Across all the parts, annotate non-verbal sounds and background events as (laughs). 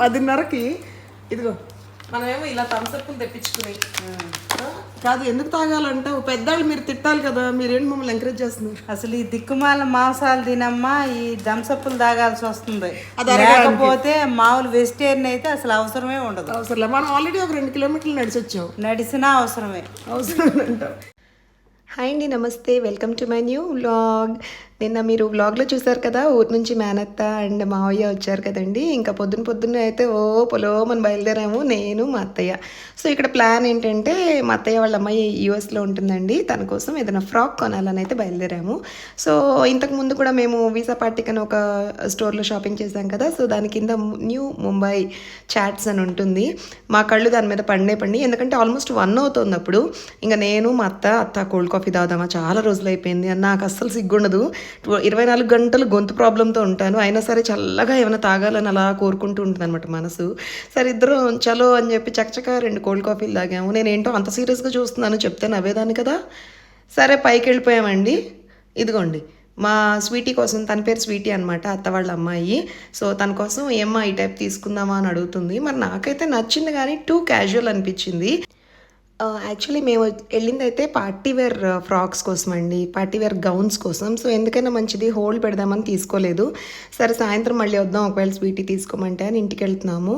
పదిన్నరకి ఇదిగో. మనమేమో ఇలా థమ్స్అప్లు తెప్పించుకుని. కాదు ఎందుకు తాగాలంటావు పెద్దవాళ్ళు మీరు తిట్టాలి కదా మీరేంటి మమ్మల్ని ఎంకరేజ్ చేస్తున్నారు? అసలు ఈ దిక్కుమాల మాంసాలు తినమ్మా ఈ దంసప్పులు తాగాల్సి వస్తుంది. లేకపోతే మామూలు వెజిటేరియన్ అయితే అసలు అవసరమే ఉండదు. అవసరం లేదు మనం ఆల్రెడీ ఒక రెండు కిలోమీటర్లు నడిచి వచ్చాం నడిచినా అవసరమే. అవసరం అంటావు హాయ్ అండి నమస్తే. Welcome to my new vlog నిన్న మీరు వ్లాగ్లో చూసారు కదా ఊరి నుంచి మేనత్త అండ్ మావయ్య వచ్చారు కదండి. ఇంకా పొద్దున పొద్దున్న అయితే ఓ పొలో మనం బయలుదేరాము నేను మా అత్తయ్య. సో ఇక్కడ ప్లాన్ ఏంటంటే మా అత్తయ్య వాళ్ళ అమ్మాయి యూఎస్లో ఉంటుందండి. తన కోసం ఏదైనా ఫ్రాక్ కొనాలని అయితే బయలుదేరాము. సో ఇంతకు ముందు కూడా మేము వీసా పార్టీకి అని ఒక స్టోర్లో షాపింగ్ చేశాం కదా. సో దాని కింద న్యూ ముంబై చాట్స్ అని ఉంటుంది. మా కళ్ళు దాని మీద పండే పండి. ఎందుకంటే ఆల్మోస్ట్ వన్ అవుతుంది అప్పుడు. ఇంకా నేను మా అత్త అత్త కోల్డ్ కాఫీ తాగుదామా చాలా రోజులు అయిపోయింది. నాకు అస్సలు సిగ్గుండదు. ఇరవై నాలుగు గంటలు గొంతు ప్రాబ్లంతో ఉంటాను. అయినా సరే చల్లగా ఏమైనా తాగాలని అలా కోరుకుంటూ ఉంటుంది అనమాట మనసు. సరే ఇద్దరు చలో అని చెప్పి చక్కచక్క రెండు కోల్డ్ కాఫీలు తాగాము. నేను ఏంటో అంత సీరియస్గా చూస్తున్నాను చెప్తే నవ్వేదాన్ని కదా. సరే పైకి వెళ్ళిపోయామండి. ఇదిగోండి మా స్వీటీ కోసం తన పేరు స్వీటీ అనమాట అత్త వాళ్ళ అమ్మాయి. సో తన కోసం ఏమ్మా ఈ టైప్ తీసుకుందామా అని అడుగుతుంది. మరి నాకైతే నచ్చింది కానీ టూ క్యాజువల్ అనిపించింది. Uh, యాక్చువల్లీ మేము వెళ్ళింది అయితే పార్టీ వేర్ uh, ఫ్రాక్స్ కోసం అండి పార్టీ వేర్ గౌన్స్ కోసం. సో ఎందుకైనా మంచిది. హోల్డ్ పెడదామని తీసుకోలేదు. సరే సాయంత్రం మళ్ళీ వద్దాం. ఒకవేళ స్వీటీ తీసుకోమంటే అని ఇంటికి వెళ్తున్నాము.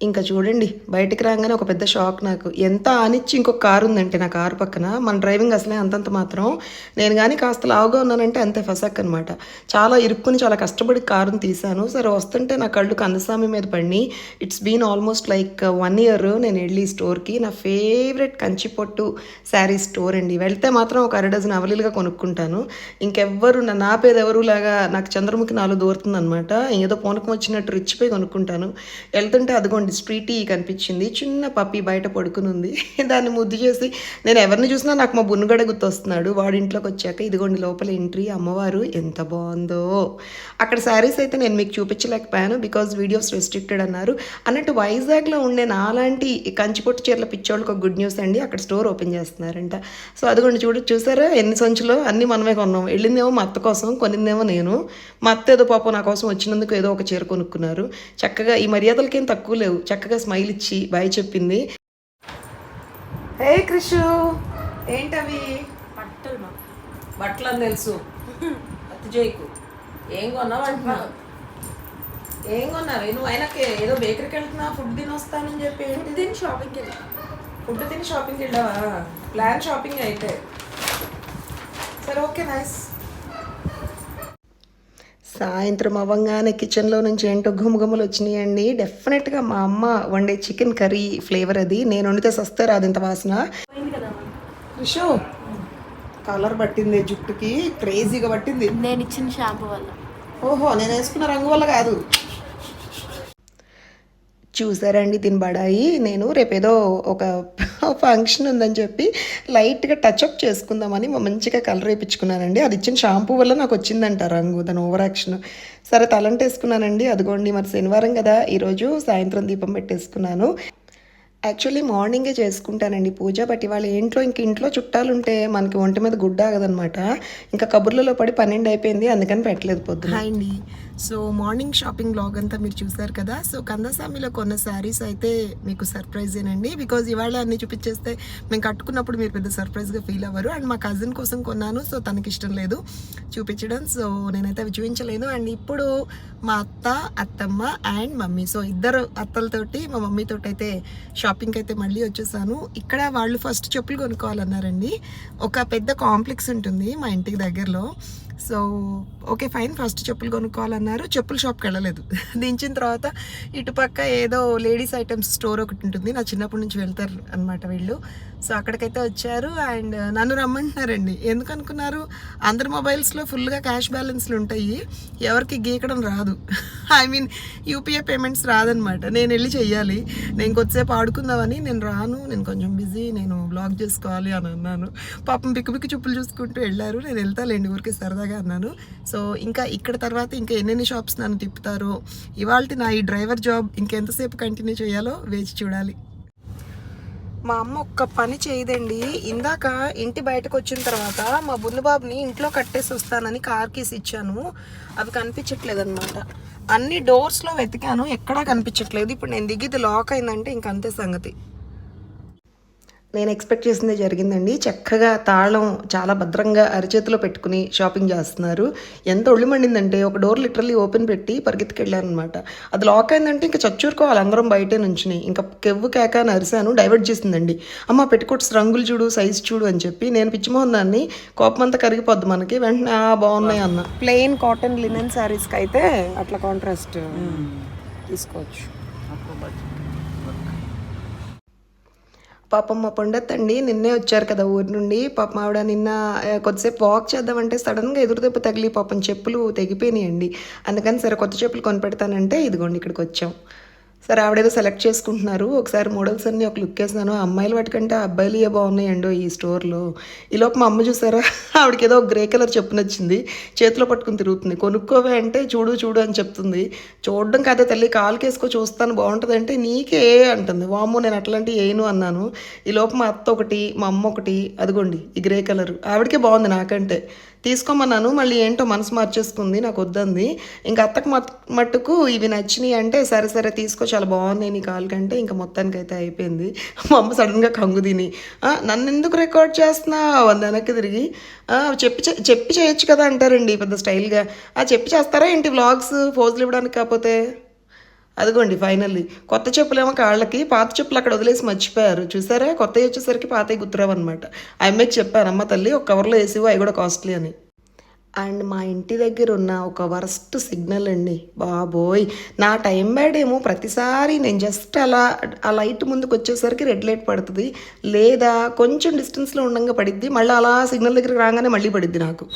ఇంకా చూడండి బయటికి రాగానే ఒక పెద్ద షాక్ నాకు. ఎంత ఆనిచ్చి ఇంకొక కారు ఉందంటే నా కారు పక్కన మన డ్రైవింగ్ అసలే అంతంత మాత్రం. నేను కానీ కాస్త లావుగా ఉన్నానంటే అంతే ఫసక్ అనమాట చాలా ఇరుక్కుని చాలా కష్టపడి కారుని తీశాను. సరే వస్తుంటే నా కళ్ళు కందస్వామి మీద పడి it's been almost like one year నేను వెళ్ళి స్టోర్కి. నా ఫేవరెట్ కంచిపొట్టు శారీ స్టోర్ అండి. వెళ్తే మాత్రం ఒక అర డజన్ అవలీలుగా కొనుక్కుంటాను. ఇంకెవ్వరు నా నా పేద ఎవరు లాగా నాకు చంద్రముఖి నాలుగు దూరుతుందనమాట ఏదో పూనకం వచ్చినట్టు రిచ్చిపోయి కొనుక్కుంటాను. వెళ్తుంటే అదిగోండి స్ట్రీటీ కనిపించింది. చిన్న పప్పి బయట పడుకుని ఉంది (laughs) దాన్ని ముద్దు చేసి నేను ఎవరిని చూసినా నాకు మా బున్నుగడ గుర్తొస్తున్నాడు. వాడి ఇంట్లోకి వచ్చాక ఇదిగోండి లోపల ఎంట్రీ. అమ్మవారు ఎంత బాగుందో. అక్కడ శారీస్ అయితే నేను మీకు చూపించలేకపోయాను బికాజ్ వీడియోస్ రెస్ట్రిక్టెడ్ అన్నారు. అన్నట్టు వైజాగ్లో ఉండే నాలాంటి కంచిపొట్టు చీరల పిచ్చోళ్ళకి ఒక గుడ్ న్యూస్ అండి. అక్కడ స్టోర్ ఓపెన్ చేస్తున్నారంట. సో అదిగోండి చూడు చూసారా? ఎన్ని సంచులు అన్ని మనమే కొన్నాం. వెళ్ళిందేమో మా అత్త కోసం కొనిందేమో నేను. మా అత్త ఏదో పాపం నా కోసం వచ్చినందుకు ఏదో ఒక చీర కొనుక్కున్నారు. చక్కగా ఈ మర్యాదలకేం తక్కువ లేవు. చక్కగా స్మైల్ ఇచ్చి బాయ్ చెప్పింది. హే క్రిషు ఏంటవి? బట్టలు బట్టలు అని తెలుసు. అతి ఏం కొన్నావు అంటున్నావు? ఏం కొన్నావు నువ్వు ఆయనకి ఏదో బేకరీకి వెళ్తున్నా ఫుడ్ తిని వస్తానని చెప్పి ఏంటి దీని షాపింగ్కి వెళ్ళి ఫుడ్ తిని షాపింగ్కి వెళ్ళావా ప్లాన్ షాపింగ్ అయితే. సరే ఓకే నైస్ సాయంత్రం అవ్వగానే కిచెన్లో నుంచి ఏంటో గుమగుమలు వచ్చినాయండి. డెఫినెట్గా మా అమ్మ వండే చికెన్ కర్రీ ఫ్లేవర్ అది. నేను వండితే సస్తే రాదు ఇంత వాసన. రిషు కలర్ పట్టింది జుట్టుకి క్రేజీగా పట్టింది. నేను ఇచ్చిన షాంపూ వల్ల. ఓహో నేను వేసుకున్న రంగు వల్ల కాదు. చూసారండి దీని బడాయి. నేను రేపేదో ఒక ఫంక్షన్ ఉందని చెప్పి లైట్గా టచ్అప్ చేసుకుందామని మంచిగా కలర్ వేయించుకున్నానండి. అది ఇచ్చిన షాంపూ వల్ల నాకు వచ్చిందంట రంగు దాని ఓవర్ యాక్షన్. సరే తలంట వేసుకున్నానండి. అదిగోండి మరి శనివారం కదా ఈరోజు సాయంత్రం దీపం పెట్టేసుకున్నాను. యాక్చువల్లీ మార్నింగే చేసుకుంటానండి పూజ బట్ ఇవాళ ఏంట్లో ఇంక ఇంట్లో చుట్టాలు ఉంటే మనకి ఒంటి మీద గుడ్డ ఆగదనమాట ఇంకా కబుర్లలో పడి పన్నెండు అయిపోయింది అందుకని పెట్టలేదు పొద్దున. అండి. సో మార్నింగ్ షాపింగ్ బ్లాగ్ అంతా మీరు చూసారు కదా. సో కందసామిలో కొన్న శారీస్ అయితే మీకు సర్ప్రైజేనండి బికాజ్ ఇవాళ అన్ని చూపించేస్తే మేము కట్టుకున్నప్పుడు మీరు పెద్ద సర్ప్రైజ్గా ఫీల్ అవ్వరు. అండ్ మా కజిన్ కోసం కొన్నాను సో తనకి ఇష్టం లేదు చూపించడం. సో నేనైతే అవి చూపించలేదు అండ్ ఇప్పుడు మా అత్త అత్తమ్మ అండ్ మమ్మీ. సో ఇద్దరు అత్తలతోటి మా మమ్మీతో అయితే షాపింగ్కి అయితే మళ్ళీ వచ్చేసాను. ఇక్కడ వాళ్ళు ఫస్ట్ చెప్పులు కొనుక్కోవాలన్నారండి. ఒక పెద్ద కాంప్లెక్స్ ఉంటుంది మా ఇంటికి దగ్గరలో. సో ఓకే ఫైన్ ఫస్ట్ చెప్పులు కొనుక్కోవాలన్నారు. చెప్పుల షాప్కి వెళ్ళలేదు. (laughs) దించిన తర్వాత ఇటుపక్క ఏదో లేడీస్ ఐటమ్స్ స్టోర్ ఒకటి ఉంటుంది. నా చిన్నప్పటి నుంచి వెళ్తారు అనమాట వీళ్ళు. సో అక్కడికైతే వచ్చారు. అండ్ నన్ను రమ్మంటున్నారండి. ఎందుకు అనుకున్నారు అందరి మొబైల్స్లో ఫుల్గా క్యాష్ బ్యాలెన్స్లు ఉంటాయి. ఎవరికి గీకడం రాదు. ఐ మీన్ యూపీఐ పేమెంట్స్ రాదనమాట. నేను వెళ్ళి చెయ్యాలి. నేను కొద్దిసేపు ఆడుకుందామని నేను రాను. నేను కొంచెం బిజీ. నేను బ్లాగ్ చేసుకోవాలి అని అన్నాను. పాపం పిక్కు పిక్కు చూపులు చూసుకుంటూ వెళ్ళారు. నేను వెళ్తాలేండి ఊరికి సరదాగా అన్నాను. సో ఇంకా ఇక్కడ తర్వాత ఇంకా ఎన్నెన్ని షాప్స్ నన్ను తిప్పుతారో ఇవాళ నా ఈ డ్రైవర్ జాబ్ ఇంకెంతసేపు కంటిన్యూ చేయాలో వేచి చూడాలి. మా అమ్మ ఒక్క పని చేయదండి. ఇందాక ఇంటి బయటకు వచ్చిన తర్వాత మా బుల్లుబాబుని ఇంట్లో కట్టేసి వస్తానని కార్ కీస్ ఇచ్చాను. అవి కనిపించట్లేదు అనమాట అన్ని డోర్స్లో వెతికాను ఎక్కడా కనిపించట్లేదు. ఇప్పుడు నేను దిగిది లాక్ అయిందంటే ఇంక అంతే సంగతి. నేను ఎక్స్పెక్ట్ చేసిందే జరిగిందండి. చక్కగా తాళం చాలా భద్రంగా అరిచేతిలో పెట్టుకుని షాపింగ్ చేస్తున్నారు. ఎంత ఒళ్ళు మండిందంటే ఒక డోర్ లిటరల్లీ ఓపెన్ పెట్టి పరిగెత్తుకెళ్ళారనమాట అది లాక్ అయిందంటే ఇంకా చచ్చూరుకోవాలి. అందరం బయటే నుంచుని. ఇంకా కెవ్వు కేక అని అరిశాను. డైవర్ట్ చేసిందండి. అమ్మ పెట్టుకోట్స్ రంగులు చూడు సైజ్ చూడు అని చెప్పి నేను పిచ్చిమోహన్ దాన్ని కోపం అంతా కరిగిపోద్ది మనకి. వెంటనే "ఆ, బాగున్నాయి అన్న. ప్లెయిన్ కాటన్ లినెన్ శారీస్కి అయితే అట్లా కాంట్రాస్ట్ తీసుకోవచ్చు. పాపం మా పండత్తండి నిన్నే వచ్చారు కదా ఊరి నుండి. పాపం ఆవిడ నిన్న కొద్దిసేపు వాక్ చేద్దామంటే సడన్గా ఎదురుదెబ్బ తగిలి పాపం చెప్పులు తెగిపోయినాయండి. అందుకని సరే కొత్త చెప్పులు కొనిపెడతానంటే ఇదిగోండి ఇక్కడికి వచ్చాం. సరే ఆవిడేదో సెలెక్ట్ చేసుకుంటున్నారు. ఒకసారి మోడల్స్ అన్ని ఒక లుక్ వేసాను అమ్మాయిలు వాటికంటే అబ్బాయిలు ఏ బాగున్నాయండో ఈ స్టోర్లో. ఈలోపు మా అమ్మ చూసారా? (laughs) ఆవిడకి ఏదో గ్రే కలర్ చెప్పు నచ్చింది చేతిలో పట్టుకుని తిరుగుతుంది. కొనుక్కోవే అంటే చూడు చూడు అని చెప్తుంది. చూడడం కాదే తల్లి కాలుకి వేసుకో చూస్తాను. బాగుంటుంది అంటే నీకే అంటుంది. వామ్మో నేను అట్లాంటివి ఏను అన్నాను. ఈ లోపు మా అత్త ఒకటి మా అమ్మ ఒకటి అదిగోండి ఈ గ్రే కలర్. ఆవిడకే బాగుంది నాకంటే. తీసుకోమన్నాను మళ్ళీ ఏంటో మనసు మార్చేసుకుంది నాకు వద్దంది. ఇంకా అత్తకు మట్- మట్టుకు ఇవి నచ్చినాయి అంటే సరే సరే తీసుకో చాలా బాగున్నాయి నీ కాలు కంటే ఇంకా మొత్తానికైతే అయిపోయింది. మా అమ్మ సడన్గా కంగు తిని నన్ను ఎందుకు రికార్డ్ చేస్తున్నా అని వెనక్కి తిరిగి చెప్పి చెప్పి చేయొచ్చు కదా అంటారండి పెద్ద స్టైల్గా. చెప్పి చేస్తారా ఏంటి వ్లాగ్స్? ఫోజులు ఇవ్వడానికి కాకపోతే? అదిగోండి ఫైనల్లీ కొత్త చెప్పులేమో కాళ్ళకి పాత చెప్పులు అక్కడ వదిలేసి మర్చిపోయారు. చూసారా? కొత్తవి వచ్చేసరికి పాతవి గుర్తురావు అనమాట ఆ చెప్పాను అమ్మ తల్లి ఒక కవర్లో వేసివో అవి కూడా కాస్ట్లీ అని. అండ్ మా ఇంటి దగ్గర ఉన్న ఒక వరస్ట్ సిగ్నల్ అండి. బాబోయ్! నా టైం బ్యాడ్ ఏమో ప్రతిసారి నేను జస్ట్ అలా ఆ లైట్ ముందుకు వచ్చేసరికి రెడ్ లైట్ పడుతుంది. లేదా కొంచెం డిస్టెన్స్లో ఉండగా పడిద్ది మళ్ళీ అలా సిగ్నల్ దగ్గరికి రాగానే మళ్ళీ పడిద్ది నాకు.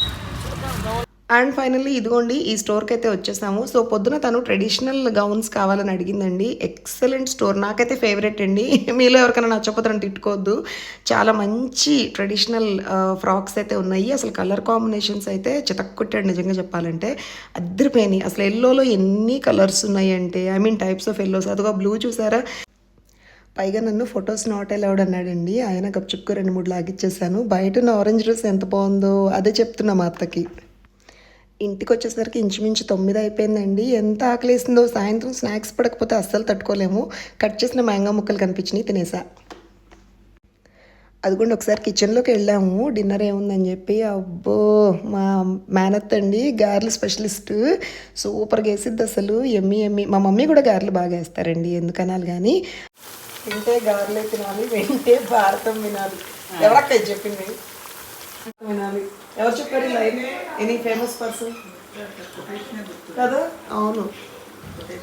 అండ్ ఫైనల్లీ ఇదిగోండి ఈ స్టోర్కి అయితే వచ్చేసాము. సో పొద్దున తను ట్రెడిషనల్ గౌన్స్ కావాలని అడిగిందండి. ఎక్సలెంట్ స్టోర్ నాకైతే ఫేవరెట్ అండి. మీలో ఎవరికైనా నచ్చకపోతే తిట్టుకోవద్దు. చాలా మంచి ట్రెడిషనల్ ఫ్రాక్స్ అయితే ఉన్నాయి. అసలు కలర్ కాంబినేషన్స్ అయితే చితక్కుట్టాడు నిజంగా చెప్పాలంటే. అద్దరిపోయినాయి అసలు ఎల్లోలో ఎన్ని కలర్స్ ఉన్నాయి అంటే I mean types of yellows అదిగో బ్లూ చూసారా? పైగా నన్ను ఫొటోస్ నాట్ అలౌడ్ అన్నాడండి. ఆయన గప్చుక్కు రెండు మూడు లాగిచ్చేసాను బయట ఉన్న ఆరెంజ్ డ్రెస్ ఎంత బాగుందో అదే చెప్తున్నా మా అత్తకి. ఇంటికి వచ్చేసరికి ఇంచుమించు తొమ్మిది అయిపోయిందండి. ఎంత ఆకలేసిందో సాయంత్రం స్నాక్స్ పడకపోతే అస్సలు తట్టుకోలేము. కట్ చేసిన మ్యాంగో ముక్కలు కనిపించినాయి తినేసా. అదిగోండి ఒకసారి కిచెన్లోకి వెళ్ళాము. డిన్నర్ ఏముందని చెప్పి అబ్బో మా మేనత్ అండి గారెలు స్పెషలిస్ట్. సూపర్గా వేసిద్ది అసలు. ఎమ్మి ఎమ్మి. మా మమ్మీ కూడా గారెలు బాగా వేస్తారండి ఎందుకనాలి కానీ. తింటే గారెలే తినాలి వింటే భారతం వినాలి. ఎవరక్క చెప్పింది? ఎవరు చెప్పారు లైన్? ఎనీ ఫేమస్ పర్సన్ కదా? అవును.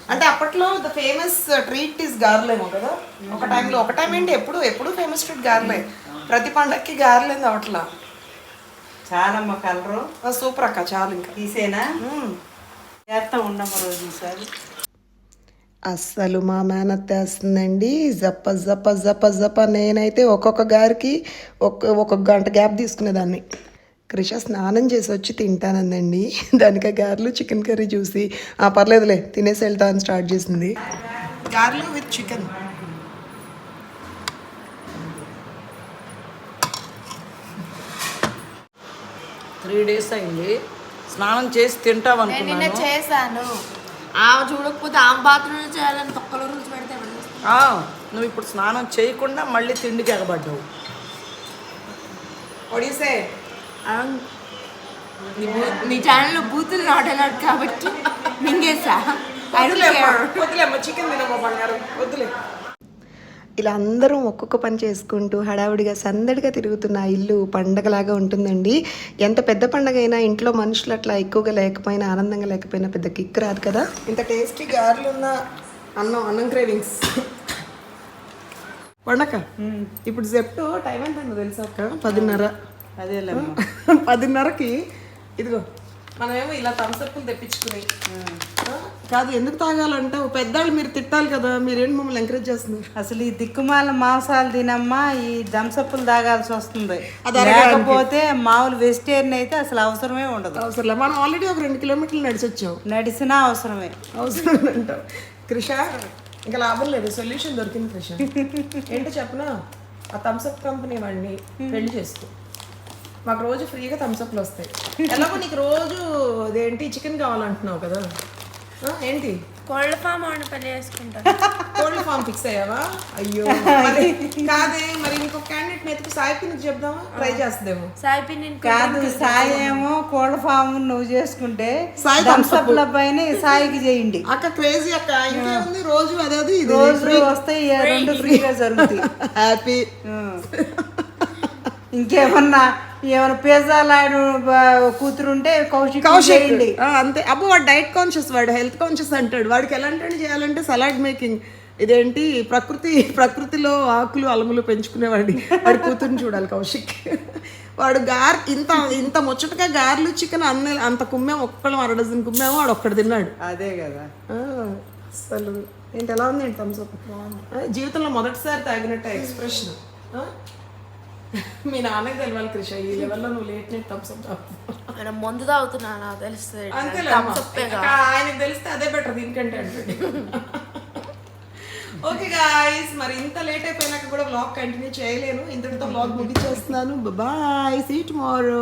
అంటే అప్పట్లో ద ఫేమస్ ట్రీట్ ఇస్ గార్లేమో కదా? ఒక టైంలో ఒక టైం ఏంటి? ఎప్పుడు ఎప్పుడు ఫేమస్ ట్రీట్ గార్లే? ప్రతి పండక్కి గార్లేదు అవట్లా చాలా మా కలరు. సూపర్ అక్క చాలు ఇంకా. తీసేనా. చేస్తా ఉండమ్మ రోజు సార్ అస్సలు మా మేనత్త వేస్తుందండి జప్ప జప్ప జప్ప జప్ప నేనైతే ఒక్కొక్క గారికి ఒక్క ఒక్కొక్క గంట గ్యాప్ తీసుకునేదాన్ని. క్రిష స్నానం చేసి వచ్చి తింటానందండి. (laughs) దానికి గారెలు చికెన్ కర్రీ చూసి ఆ పర్లేదులే తినేసి వెళ్తా అని స్టార్ట్ చేసింది. గారెలు విత్ చికెన్. త్రీ డేస్ అయింది. స్నానం చేసి తింటాం నేను నిన్న అనుకున్నాను చేశాను. ఆమె చూడకపోతే ఆమె బాత్రూమ్ చేయాలని తొక్కల రూల్స్ పెడితే నువ్వు ఇప్పుడు స్నానం చేయకుండా మళ్ళీ తిండికి ఎగబడ్డావు. ఒడిసే. నీ ఛానల్లో బూతులు నాట్ అలౌడ్ కాబట్టి మింగేసా. వద్దులేమ్మ చికెన్ తినమ్మా బంగారం. వద్దులే. ఇలా అందరం ఒక్కొక్క పని చేసుకుంటూ హడావుడిగా సందడిగా తిరుగుతున్న ఆ ఇల్లు పండగలాగా ఉంటుందండి. ఎంత పెద్ద పండగ అయినా ఇంట్లో మనుషులు అట్లా ఎక్కువగా లేకపోయినా ఆనందంగా లేకపోయినా పెద్ద కిక్ రాదు కదా? ఇంత టేస్టీ గారెలు ఉన్న అన్నం అన్నం క్రేవింగ్స్. పండక ఇప్పుడు జెప్టో టైం ఎంత తెలుసా అక్క? పదిన్నర. అదేలేమ్మా పదిన్నరకి ఇదిగో. మనమేమో ఇలా థమ్స్అప్లు తెప్పించుకుని. కాదు ఎందుకు తాగాలంటే పెద్దవాళ్ళు మీరు తిట్టాలి కదా మీరేంటి మమ్మల్ని ఎంకరేజ్ చేస్తున్నారు? అసలు ఈ దిక్కుమాల మాంసాలు తినమ్మా ఈ దంసప్పులు తాగాల్సి వస్తుంది. లేకపోతే మామూలు వెజిటేరియన్ అయితే అసలు అవసరమే ఉండదు. అవసరం లేదు. మనం ఆల్రెడీ ఒక రెండు కిలోమీటర్లు నడిచి వచ్చాం నడిచినా అవసరమే. అవసరం అంటాం కృష ఇంకా లాభం లేదు. సొల్యూషన్ దొరికింది కృష (laughs) ఏంటో చెప్పనా? ఆ థమ్స్అప్ కంపెనీ వాడిని పెళ్ళి చేసుకో మాకు రోజు ఫ్రీగా థమ్స్అప్లు వస్తాయి. ఎలాగో నీకు రోజు అదేంటి చికెన్ కావాలంటున్నావు కదా. ఏంటి? కోళ్ళ ఫామ్ వాడిని పెళ్ళి చేసుకుంటా. కోల్డ్ ఫామ్ ఫిక్స్ అయ్యావా? అయ్యో మరి కాదే మరి ఇంకో క్యాండిడేట్ నెత్తుకు సాయిపినికి చెప్దామా? ట్రై చేస్తుందేమో. సాయి పిన్ని కాదు సాయి ఏమో కోళ్ళ ఫామ్ నువ్వు చేసుకుంటే సాయి థమ్స్అప్ల పైన సాయికి చేయండి. అక్క క్రేజీ అక్క. ఇంకేముంది? రోజు అదేది ఇది. రోజు వస్తాయి రెండు ఫ్రీగా జరుగుతాయి. హ్యాపీ. ఇంకేమన్నా ఏమన్నా పిజ్జా లాడు కూతురు ఉంటే కౌశిక్ కౌశిక్. అంతే. అబ్బో వాడు డైట్ కాన్షియస్ వాడు హెల్త్ కాన్షియస్ అంటాడు. వాడికి ఎలాంటి చేయాలంటే సలాడ్ మేకింగ్. ఇదేంటి? ప్రకృతి ప్రకృతిలో ఆకులు అలములు పెంచుకునేవాడి వాడి కూతుర్ని చూడాలి కౌశిక్. వాడు గార్ ఇంత ఇంత ముచ్చటగా గార్లు చికెన్ అన్న అంత కుమ్మేం ఒక్కళ్ళం అర డజన్ కుమ్మేమో వాడు ఒక్కడు తిన్నాడు. అదే కదా. అసలు ఏంటి ఎలా ఉంది థమ్స్అప్ జీవితంలో మొదటిసారి తాగినట్టు ఎక్స్ప్రెషన్. మీ నాన్నకి తెలవాలి కృష. ఈ లెవెల్లో నువ్వు లేట్ నైట్ థమ్స్అప్ నేను మందు తాగుతున్నా నాకు తెలుస్తుంది. ఆయనకు తెలిస్తే అదే బెటర్ దీనికంటే అంటే ఓకే గాయస్ మరి ఇంత లేట్ అయిపోయినాక కూడా బ్లాగ్ కంటిన్యూ చేయలేను. ఇంతటితో బ్లాగ్ ముగించేస్తున్నాను. Bye see tomorrow